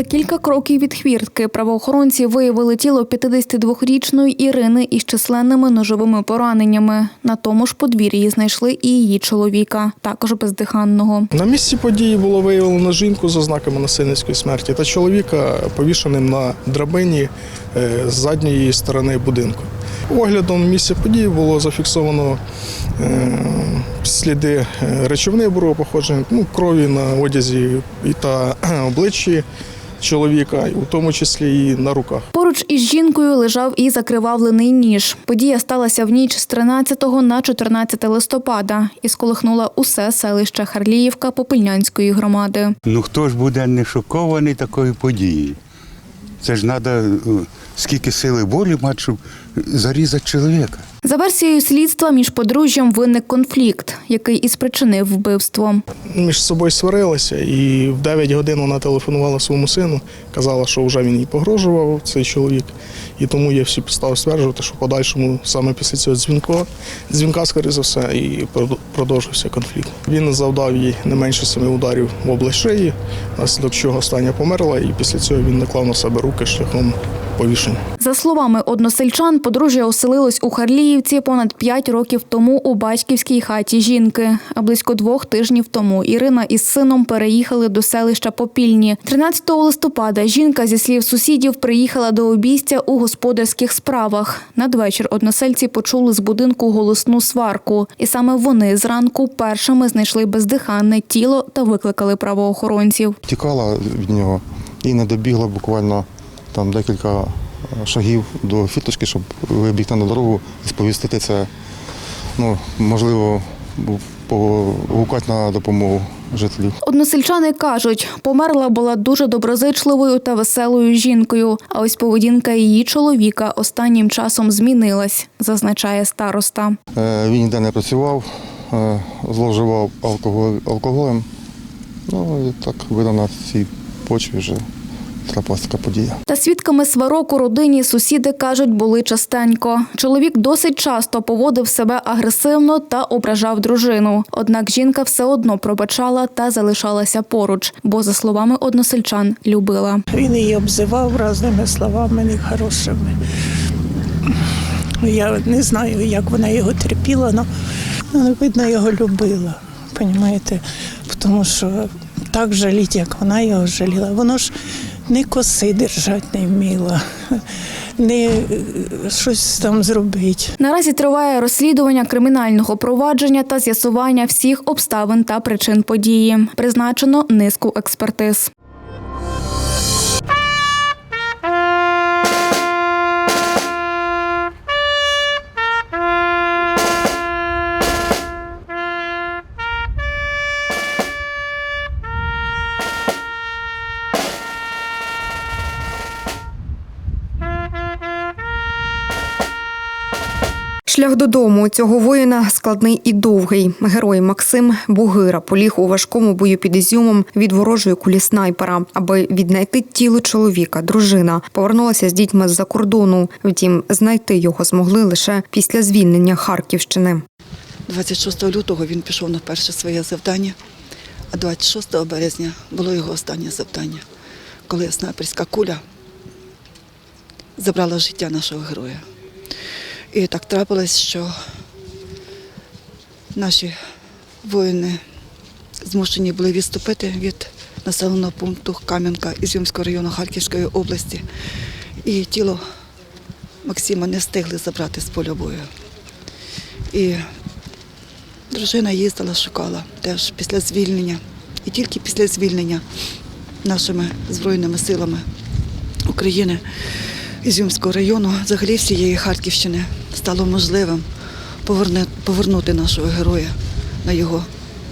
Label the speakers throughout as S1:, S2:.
S1: За кілька кроків від хвіртки правоохоронці виявили тіло 52-річної Ірини із численними ножовими пораненнями. На тому ж подвір'ї знайшли і її чоловіка, також бездиханного.
S2: На місці події було виявлено жінку з ознаками насильницької смерті та чоловіка повішеним на драбині е, з задньої сторони будинку. Оглядом місця події було зафіксовано е, сліди е, речовини бурого походження, ну, крові на одязі та обличчі чоловіка, у тому числі і на руках.
S1: Поруч із жінкою лежав і закривавлений ніж. Подія сталася в ніч з 13 на 14 листопада і сколихнула усе селище Харліївка Попельнянської громади.
S3: Ну хто ж буде не шокований такою подією? Це ж треба скільки сили волі мати, щоб зарізати чоловіка.
S1: За версією слідства між подружжям виник конфлікт, який і спричинив вбивство.
S2: між собою сварилися, і в 9 годин вона телефонувала своєму сину, казала, що вже він їй погрожував, цей чоловік. І тому є всі підстави стверджувати, що подальшому саме після цього дзвінка, дзвінка, скоріше за все, і продовжився конфлікт. Він завдав їй не менше семи ударів в область шиї, внаслідок чого остання померла, і після цього він наклав на себе руки шляхом повішення.
S1: За словами односельчан, подружжя оселилось у Харліївці понад 5 років тому у батьківській хаті жінки. А близько двох тижнів тому Ірина із сином переїхали до селища Попільні. 13 листопада жінка зі слів сусідів приїхала до обійстя у господарських справах. Надвечір односельці почули з будинку голосну сварку, і саме вони зранку першими знайшли бездиханне тіло та викликали правоохоронців.
S4: Тікала від нього і не добігла буквально там декілька е, шагів до фіточки, щоб вибігти на дорогу і сповістити це. Ну, можливо, погукати на допомогу жителів.
S1: Односельчани кажуть, померла була дуже доброзичливою та веселою жінкою. А ось поведінка її чоловіка останнім часом змінилась, зазначає староста.
S4: Е, Він ніде не працював, е, зловживав алкоголем. Ну і так видно на цій почві вже трапилася така подія.
S1: Та свідками сварок у родині сусіди кажуть, були частенько. Чоловік досить часто поводив себе агресивно та ображав дружину. Однак жінка все одно пробачала та залишалася поруч, бо, за словами односельчан, любила.
S5: Він її обзивав різними словами нехорошими. Я не знаю, як вона його терпіла, але видно, його любила. Понімаєте? Тому що так жаліть, як вона його жаліла. Воно ж не коси держати не вміла, не щось там зробити.
S1: Наразі триває розслідування кримінального провадження та з'ясування всіх обставин та причин події. Призначено низку експертиз.
S6: Шлях додому цього воїна складний і довгий. Герой Максим Бугира поліг у важкому бою під Ізюмом від ворожої кулі снайпера. Аби віднайти тіло чоловіка, дружина повернулася з дітьми з-за кордону. Втім, знайти його змогли лише після звільнення Харківщини.
S7: 26 лютого він пішов на перше своє завдання, а 26 березня було його останнє завдання, коли снайперська куля забрала життя нашого героя. І так трапилось, що наші воїни змушені були відступити від населеного пункту Кам'янка Ізюмського району Харківської області. І тіло Максима не встигли забрати з поля бою. І Дружина їздила, шукала теж після звільнення. І тільки після звільнення нашими Збройними силами України Ізюмського району, взагалі всієї Харківщини, стало можливим повернути нашого героя на його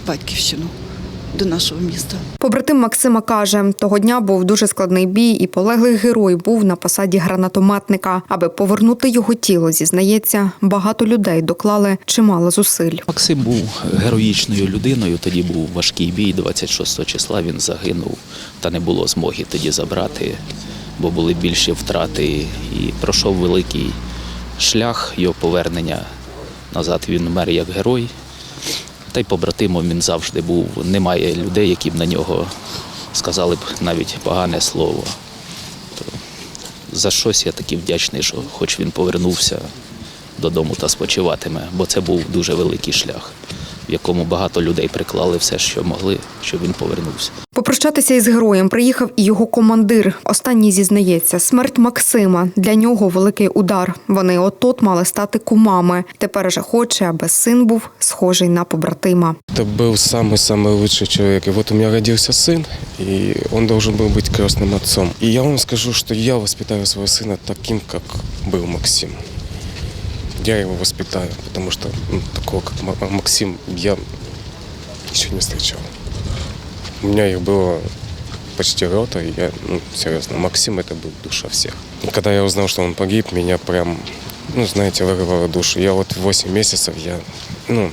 S7: батьківщину, до нашого міста.
S6: Побратим Максима каже, того дня був дуже складний бій, і полеглий герой був на посаді гранатометника. Аби повернути його тіло, зізнається, багато людей доклали чимало зусиль.
S8: Максим був героїчною людиною. Тоді був важкий бій. 26 числа він загинув, та не було змоги тоді забрати, бо були більші втрати. І пройшов великий шлях його повернення назад. Він вмер як герой. Та й побратимом він завжди був. Немає людей, які б на нього сказали б навіть погане слово. То за щось я такий вдячний, що хоч він повернувся додому та спочиватиме, бо це був дуже великий шлях, в якому багато людей приклали все, що могли, щоб він повернувся.
S6: Попрощатися із героєм приїхав і його командир. Останній зізнається, смерть Максима для нього великий удар. Вони от-от мали стати кумами. Тепер же хоче, аби син був схожий на побратима.
S9: Это был самый-самый лучший человек. И вот у меня родился сын, и он должен был быть крестным отцом. И я вам скажу, что я воспитаю своего сына таким, как был Максим. Я его воспитаю, потому что ну, такого, как Ма- Максим, я еще не встречал. У меня их было почти рота, и я, ну, серьезно, Максим это был душа всех. И когда я узнал, что он погиб, меня прям, ну, знаете, вырвало душу. Я вот 8 месяцев, я, ну,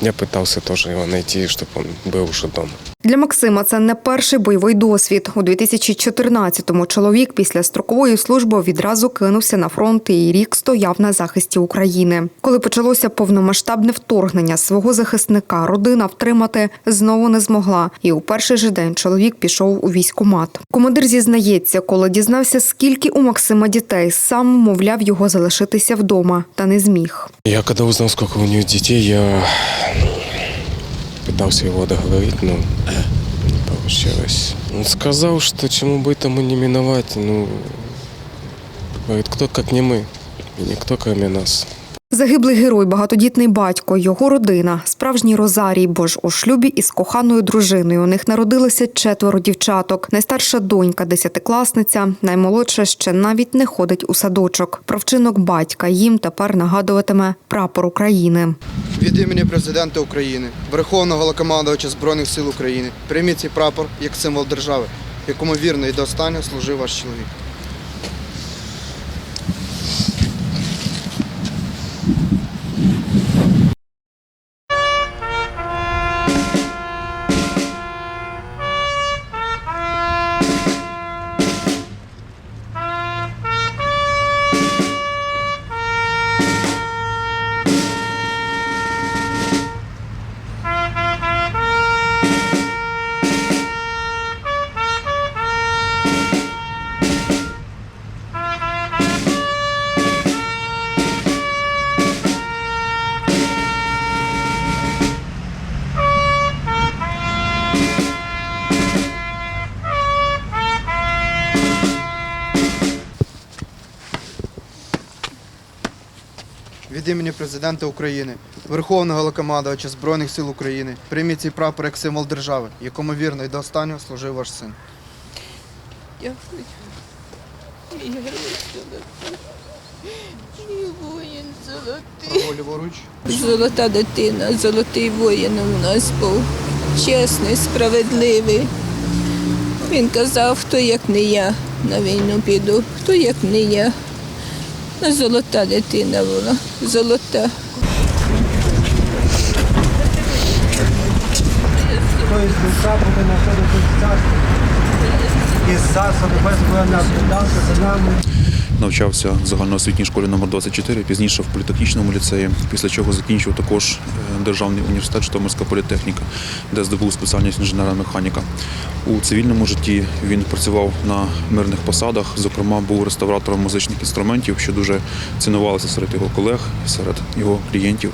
S9: я пытался тоже его найти, чтобы он был уже дома.
S6: Для Максима це не перший бойовий досвід. У 2014-му чоловік після строкової служби відразу кинувся на фронт і рік стояв на захисті України. Коли почалося повномасштабне вторгнення свого захисника, родина втримати знову не змогла. І у перший же день чоловік пішов у військкомат. Командир зізнається, коли дізнався, скільки у Максима дітей, сам мовляв його залишитися вдома, та не зміг.
S9: Я когда узнал, сколько у него детей, я пытался его договорить, но не получилось. Он сказал, что чему бы тому не миновать, ну, говорит, кто как не мы, и никто кроме нас.
S6: Загиблий герой, багатодітний батько, його родина, справжній розарій, бо ж у шлюбі із коханою дружиною. У них народилося четверо дівчаток. Найстарша донька, десятикласниця, наймолодша ще навіть не ходить у садочок. Про вчинок батька їм тепер нагадуватиме прапор України.
S10: Від імені президента України, Верховного Головнокомандувача Збройних сил України, прийміть цей прапор як символ держави, якому вірно і до останнього служив ваш чоловік. Імені президента України, Верховного Головнокомандувача Збройних сил України, прийміть цей прапор як символ держави, якому вірно і до останнього служив ваш син.
S11: Мій воїн золотий.
S10: Ліворуч.
S11: Золота дитина, золотий воїн у нас був. Чесний, справедливий. Він казав, хто як не я на війну піду, хто як не я. Ну, Золота дитина була, золота.
S12: Тобто душа буде знаходитися в царстві. І царство небесне буде нам за нами.
S13: Навчався в загальноосвітній школі номер 24 пізніше в політехнічному ліцеї, після чого закінчив також е, державний університет Житомирська політехніка, де здобув спеціальність інженерна механіка. У цивільному житті він працював на мирних посадах, зокрема, був реставратором музичних інструментів, що дуже цінувалося серед його колег, серед його клієнтів.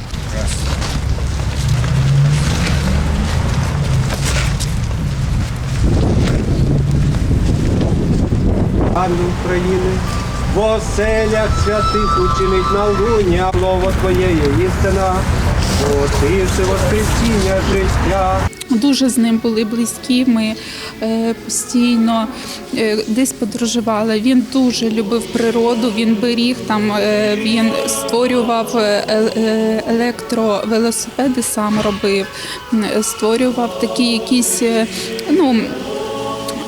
S12: Армію України, в оселях святих учинить на луня, слово Твоє є істина, Отиси воскресіння життя.
S14: Дуже з ним були близькі. Ми е, постійно е, десь подорожували. Він дуже любив природу. Він беріг там. е, він створював електровелосипеди, сам робив, створював такі якісь ну.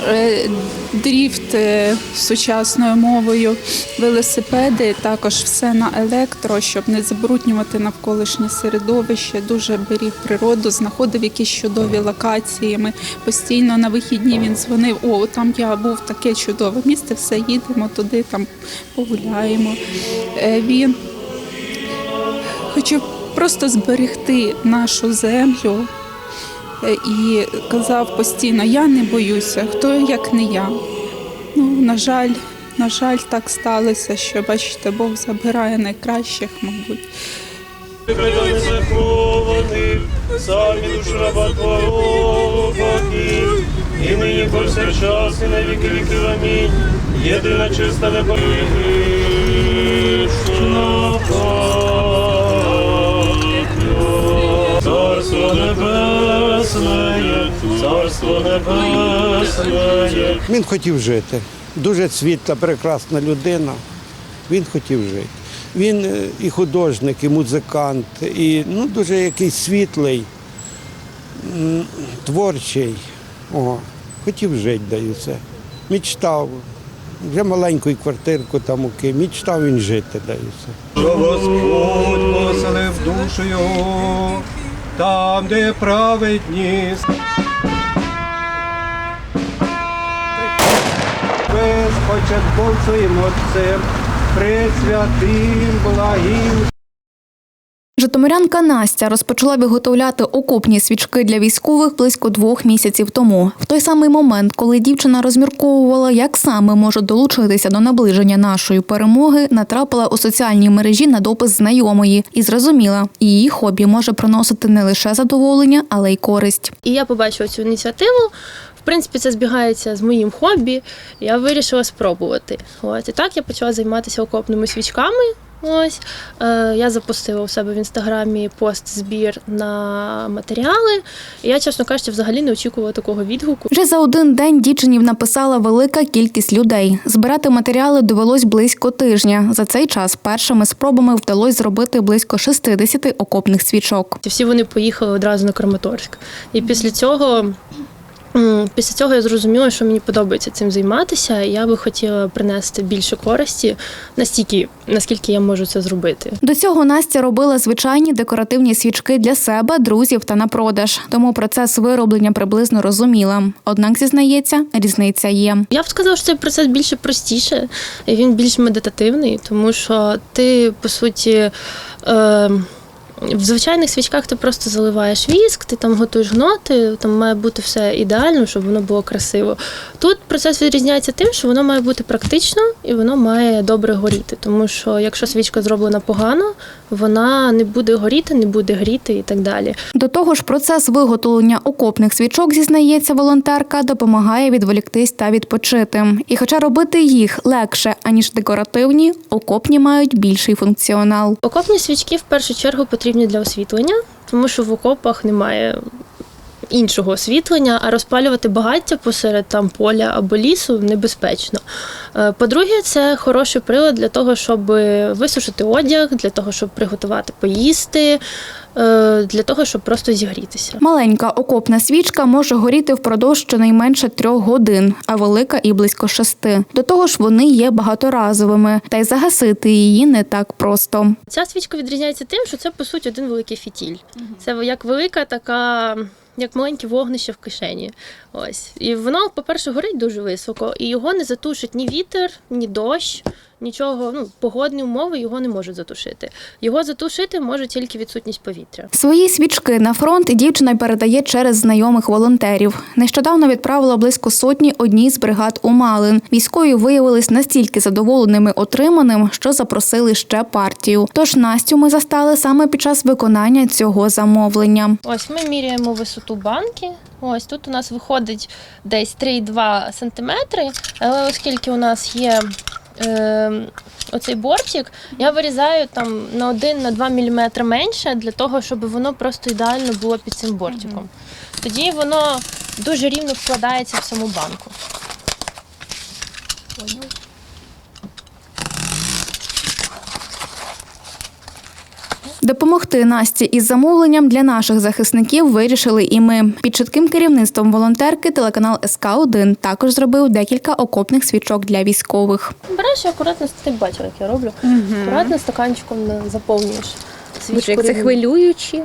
S14: Е, Дріфт е, сучасною мовою, велосипеди, також все на електро, щоб не забруднювати навколишнє середовище. Дуже беріг природу, знаходив якісь чудові локації. Ми постійно на вихідні він дзвонив. О, там я був таке чудове місце, все їдемо туди, там погуляємо. Е, Він хотів просто зберегти нашу землю. Е, і казав постійно: Я не боюся, хто як не я. Ну, на жаль, на жаль, так сталося, що бачите, Бог забирає найкращих, мабуть.
S12: самі душ раба і нині повсякчас, і на віки віків. Амінь. Єдина чиста непорічна царство небесне.
S15: Він хотів жити. Дуже світла, прекрасна людина. Він хотів жити. Він е, і художник, і музикант, і ну, дуже якийсь світлий, творчий. О, хотів жити, да і все. Мічтав. Вже маленьку квартирку там у Києві. Мічтав він жити, да і все.
S12: Що Господь поселив душу його, там, де праведність. Без початком своїм отцем, пресвятим, благим
S1: Житомирянка Настя розпочала виготовляти окопні свічки для військових близько двох місяців тому. В той самий момент, коли дівчина розмірковувала, як саме може долучитися до наближення нашої перемоги, натрапила у соціальній мережі на допис знайомої і зрозуміла, її хобі може приносити не лише задоволення, але й користь.
S16: І я побачила цю ініціативу. В принципі, це збігається з моїм хобі. Я вирішила спробувати. От і так я почала займатися окопними свічками. Ось е, я запустила у себе в інстаграмі пост збір на матеріали. Я, чесно кажучи, взагалі не очікувала такого відгуку.
S1: Вже за один день дівчині написала велика кількість людей. Збирати матеріали довелось близько тижня. За цей час першими спробами вдалося зробити близько 60 окопних свічок.
S16: Всі вони поїхали одразу на Краматорськ. І після цього. Після цього я зрозуміла, що мені подобається цим займатися, і я би хотіла принести більше користі настільки, наскільки я можу це зробити.
S1: До цього Настя робила звичайні декоративні свічки для себе, друзів та на продаж. Тому процес вироблення приблизно розуміла. Однак зізнається, різниця є.
S16: Я б сказала, що цей процес більше простіше, і він більш медитативний, тому що ти, по суті, е, в звичайних свічках ти просто заливаєш віск, ти там готуєш гноти, там має бути все ідеально, щоб воно було красиво. Тут процес відрізняється тим, що воно має бути практично і воно має добре горіти. Тому що якщо свічка зроблена погано, вона не буде горіти, не буде гріти і так далі.
S1: До того ж, процес виготовлення окопних свічок, зізнається волонтерка, допомагає відволіктись та відпочити. І хоча робити їх легше, аніж декоративні, окопні мають більший функціонал.
S16: Окопні свічки в першу чергу потрібні для освітлення, тому що в окопах немає іншого освітлення, а розпалювати багаття посеред там поля або лісу небезпечно. Е, По-друге, це хороший прилад для того, щоб висушити одяг, для того, щоб приготувати поїсти, е, для того, щоб просто зігрітися.
S1: Маленька окопна свічка може горіти впродовж щонайменше трьох годин, а велика і близько шести. До того ж, вони є багаторазовими, та й загасити її не так просто.
S16: Ця свічка відрізняється тим, що це по суті один великий фітіль. Це як велика така. Як маленьке вогнище в кишені. Ось. І воно, по-перше, горить дуже високо, і його не затушить ні вітер, ні дощ, нічого. Ну, погодні умови його не можуть затушити. Його затушити може тільки відсутність повітря.
S1: Свої свічки на фронт дівчина передає через знайомих волонтерів. Нещодавно відправила близько сотні одній з бригад у Малин. Військові виявились настільки задоволеними отриманим, що запросили ще партію. Тож Настю ми застали саме під час виконання цього замовлення.
S16: Ось ми міряємо висоту банки. Ось тут у нас виходить десь 3,2 см, але оскільки у нас є е, оцей бортик, я вирізаю там на 1-2 мм менше для того, щоб воно просто ідеально було під цим бортиком. Тоді воно дуже рівно вкладається в саму банку.
S1: Допомогти Насті із замовленням для наших захисників вирішили і ми. Під чітким керівництвом волонтерки телеканал СК 1 також зробив декілька окопних свічок для військових.
S16: Береш і акуратно, ти бачила, як я роблю. Акуратно стаканчиком заповнюєш.
S17: Боже, як це
S16: рівно.
S17: хвилююче.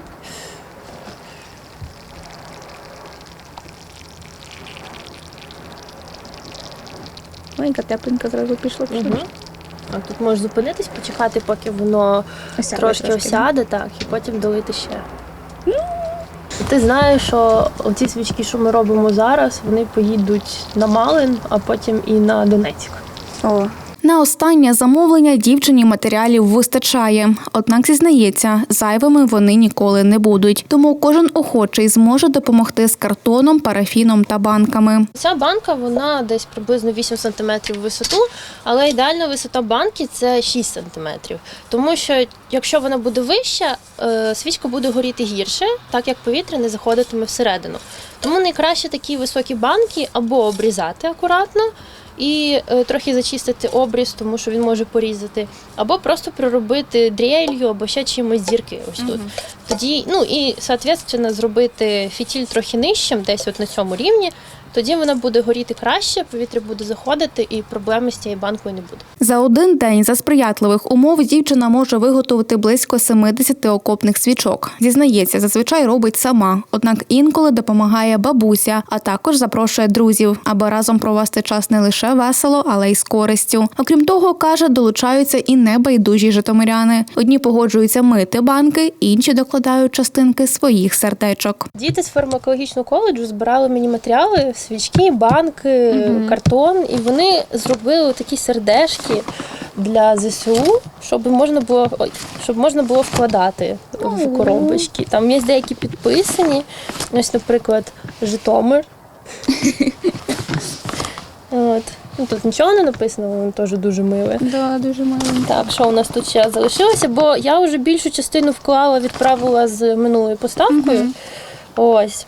S17: Маленька тепленька зразу пішла. пішла.
S16: Тут можеш зупинитись, почекати, поки воно
S17: Осяде
S16: трошки
S17: трошки,
S16: осяде, так, і потім долити ще. Ти знаєш, що ці свічки, що ми робимо зараз, вони поїдуть на Малин, а потім і на Донецьк.
S17: О,
S1: На останнє замовлення дівчині матеріалів вистачає. Однак зізнається, зайвими вони ніколи не будуть. Тому кожен охочий зможе допомогти з картоном, парафіном та банками.
S16: Ця банка вона десь приблизно 8 см висоту, але ідеальна висота банки це 6 см. Тому що якщо вона буде вища, е, свічка буде горіти гірше, так як повітря не заходитиме всередину. Тому найкраще такі високі банки або обрізати акуратно. І е, трохи зачистити обріз, тому що він може порізати, або просто проробити дрелью, або ще чимось зірки. Ось тут. Тоді, ну і соответственно, зробити фітіль трохи нижчим, десь от на цьому рівні. Тоді вона буде горіти краще, повітря буде заходити, і проблеми з цією банкою не буде.
S1: За один день за сприятливих умов дівчина може виготовити близько 70 окопних свічок. Зізнається, зазвичай робить сама, однак інколи допомагає бабуся, а також запрошує друзів, аби разом провести час не лише весело, але й з користю. Окрім того, каже, долучаються і небайдужі житомиряни. Одні погоджуються мити банки, інші докладають частинки своїх сердечок.
S16: Діти з фармакологічного коледжу збирали мені матеріали, свічки, банки, картон, і вони зробили такі сердешки для ЗСУ, щоб можна було щоб можна було вкладати в коробочки. Там є деякі підписані. Ось, наприклад, Житомир. От. Ну, тут нічого не написано, воно теж дуже миле.
S17: да, дуже мало.
S16: Так, що у нас тут ще залишилося? Бо я вже більшу частину вклала, відправила з минулою поставкою. Ось.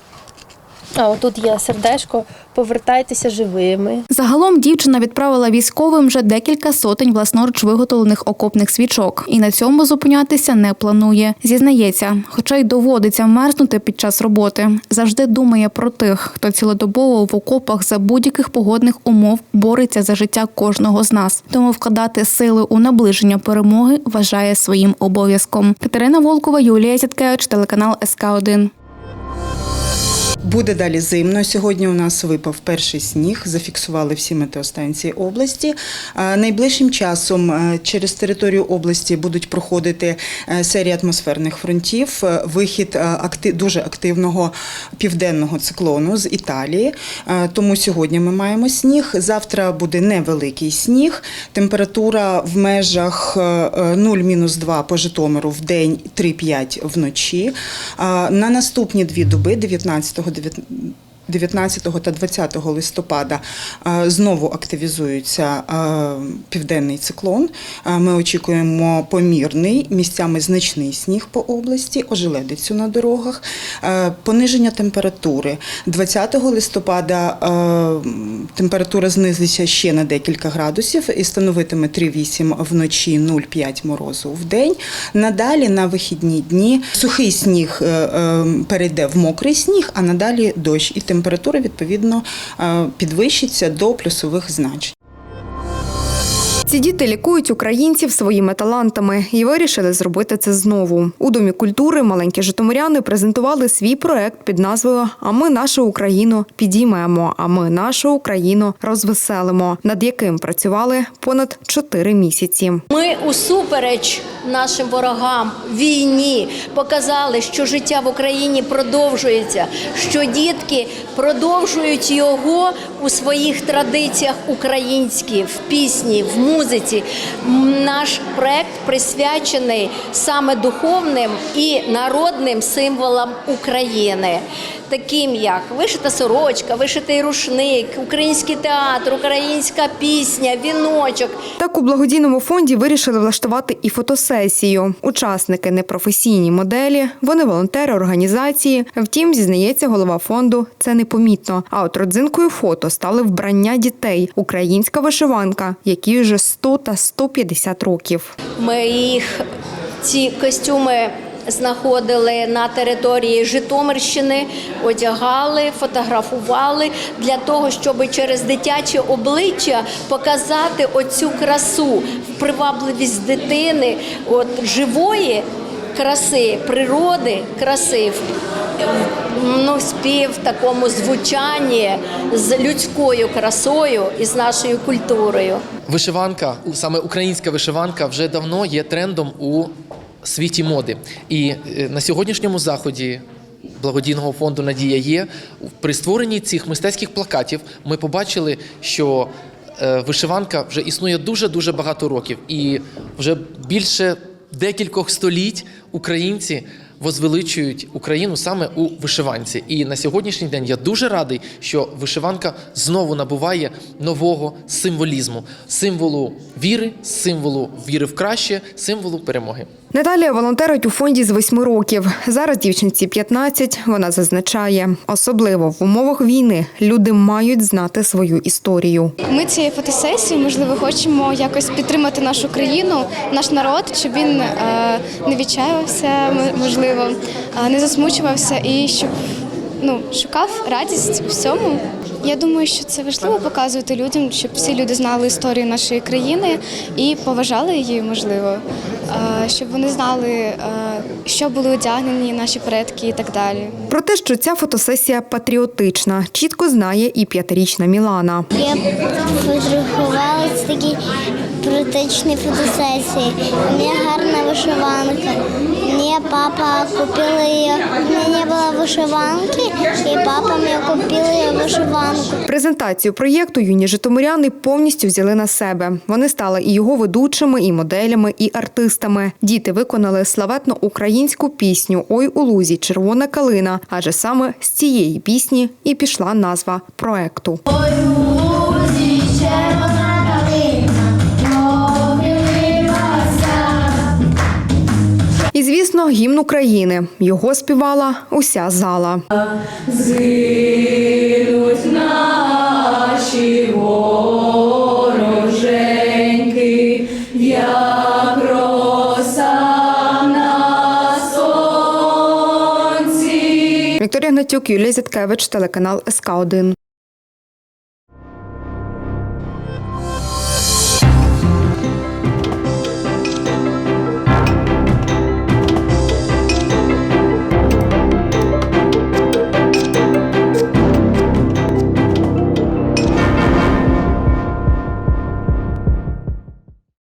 S16: А отут є сердешко. Повертайтеся живими.
S1: Загалом дівчина відправила військовим вже декілька сотень власноруч виготовлених окопних свічок, і на цьому зупинятися не планує. Зізнається, хоча й доводиться мерзнути під час роботи, завжди думає про тих, хто цілодобово в окопах за будь-яких погодних умов бореться за життя кожного з нас. Тому вкладати сили у наближення перемоги вважає своїм обов'язком. Катерина Волкова, Юлія Зіткевич, телеканал СК 1
S18: Буде далі зимно. Сьогодні у нас випав перший сніг, зафіксували всі метеостанції області. Е, Найближчим часом е, через територію області будуть проходити е, серії атмосферних фронтів, вихід дуже активного південного циклону з Італії. Тому сьогодні ми маємо сніг. Завтра буде невеликий сніг. Температура в межах е, е, 0-2 по Житомиру в день, 3-5 вночі. На наступні дві доби, 19 19, 19 та 20 листопада знову активізується південний циклон. Ми очікуємо помірний, місцями значний сніг по області, ожеледицю на дорогах, пониження температури. 20 листопада температура знизиться ще на декілька градусів і становитиме 3,8 вночі, 0,5 морозу в день. Надалі на вихідні дні сухий сніг е, е, перейде в мокрий сніг, а надалі дощ. І температура відповідно е, підвищиться до плюсових значень.
S6: Ці діти лікують українців своїми талантами і вирішили зробити це знову. У домі культури маленькі житомиряни презентували свій проект під назвою А ми нашу Україну підіймемо. А ми нашу Україну розвеселимо, над яким працювали понад чотири місяці.
S19: Ми усупереч нашим ворогам війні показали, що життя в Україні продовжується, що дітки продовжують його у своїх традиціях українські, в пісні, в музиці. М, Наш проект присвячений саме духовним і народним символам України. Таким як вишита сорочка, вишитий рушник, український театр, українська пісня, віночок.
S6: Так у благодійному фонді вирішили влаштувати і фотосесію. Учасники непрофесійні моделі, вони волонтери організації. Втім, зізнається голова фонду, це непомітно. А от родзинкою фото стали вбрання дітей, українська вишиванка, якій вже 100 та 150 років.
S19: Ми їх ці костюми знаходили на території Житомирщини, одягали, фотографували для того, щоб через дитяче обличчя показати оцю красу, привабливість дитини, от живої краси, природи, краси. Ну, спів в такому звучанні з людською красою і з нашою культурою.
S20: Вишиванка, саме українська вишиванка, вже давно є трендом у світі моди. І е, на сьогоднішньому заході благодійного фонду Надія є при створенні цих мистецьких плакатів ми побачили, що е, вишиванка вже існує дуже дуже багато років, і вже більше декількох століть українці возвеличують Україну саме у вишиванці. І на сьогоднішній день я дуже радий, що вишиванка знову набуває нового символізму, символу віри, символу віри в краще, символу перемоги.
S6: Наталія волонтерить у фонді з восьми років. Зараз дівчинці 15. Вона зазначає, особливо в умовах війни люди мають знати свою історію.
S21: Ми цією фотосесією, можливо, хочемо якось підтримати нашу країну, наш народ, щоб він е, не відчаювався, м- можливо, е, не засмучувався і щоб ну, шукав радість у всьому. Я думаю, що це важливо показувати людям, щоб всі люди знали історію нашої країни і поважали її, можливо, е, щоб вони знали, е, що були одягнені наші предки і так далі.
S6: Про те, що ця фотосесія патріотична, чітко знає і п'ятирічна Мілана.
S22: Я фотографувала з такі патріотичні фотосесії. У мене гарна вишиванка. Мені папа купив її. У мене не було вишиванки, і папа мені купив її вишиванку.
S6: Презентацію проєкту юні житомиряни повністю взяли на себе. Вони стали і його ведучими, і моделями, і артистами. Діти виконали славетну українську пісню Ой у лузі червона калина. Адже саме з цієї пісні і пішла назва проекту. І звісно, гімн України. Його співала уся зала.
S23: Згинуть наші вороженьки, як роса на сонці.
S6: Вікторія Гнатюк, Юлія Зяткевич, телеканал СК 1